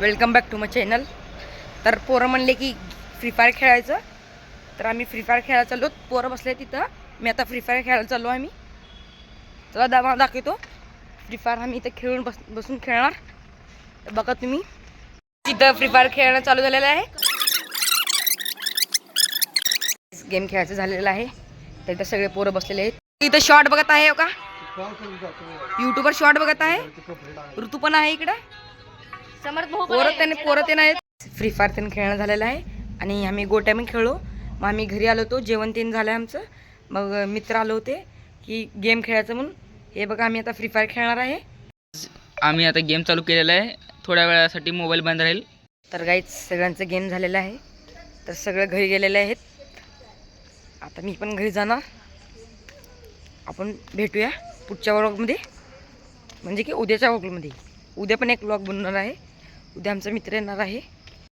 Welcome back to my channel. तर पोरं म्हणले की फ्री फायर खेळायचं. तर आम्ही फ्री फायर खेळायला चाललो. पोरं बसले तिथं. मी आता फ्री फायर खेळायला चाललो आम्ही. चला दामा दाखवतो. फ्री फायर आम्ही इथं खेळून बस बसून खेळणार. तर बघा तुम्ही. तिथं फ्री फायर खेळणं चालू झालेलं आहे. गेम खेळायचं झालेलं आहे. तर इथं सगळे पोरं बसलेले आहेत. इथं शॉर्ट बघत आहे हो का? युट्यूबर शॉर्ट बघत आहे. ऋतू पण आहे इकडं. समर्थ भाऊ पण पोरं. त्याने पोरं ते आहेत. फ्री फायर त्याने खेळणं झालेलं आहे. आणि आम्ही गोट्या पण खेळलो. मग आम्ही घरी आलो होतो. जेवण तीन झालं आहे आमचं. मग मित्र आलो होते की गेम खेळायचं म्हणून. हे बघा आम्ही आता फ्री फायर खेळणार आहे. आम्ही आता गेम चालू केलेला आहे. थोड्या वेळासाठी मोबाईल बंद राहील. तर गाईच सगळ्यांचं गेम झालेलं आहे. तर सगळं घरी गेलेले आहेत. आता मी पण घरी जाणार. आपण भेटूया पुढच्या व्लॉगमध्ये म्हणजे की उद्याच्या व्लॉगमध्ये उद्या पण एक व्लॉग बनणार आहे. उद्या आमचा मित्र येणार आहे.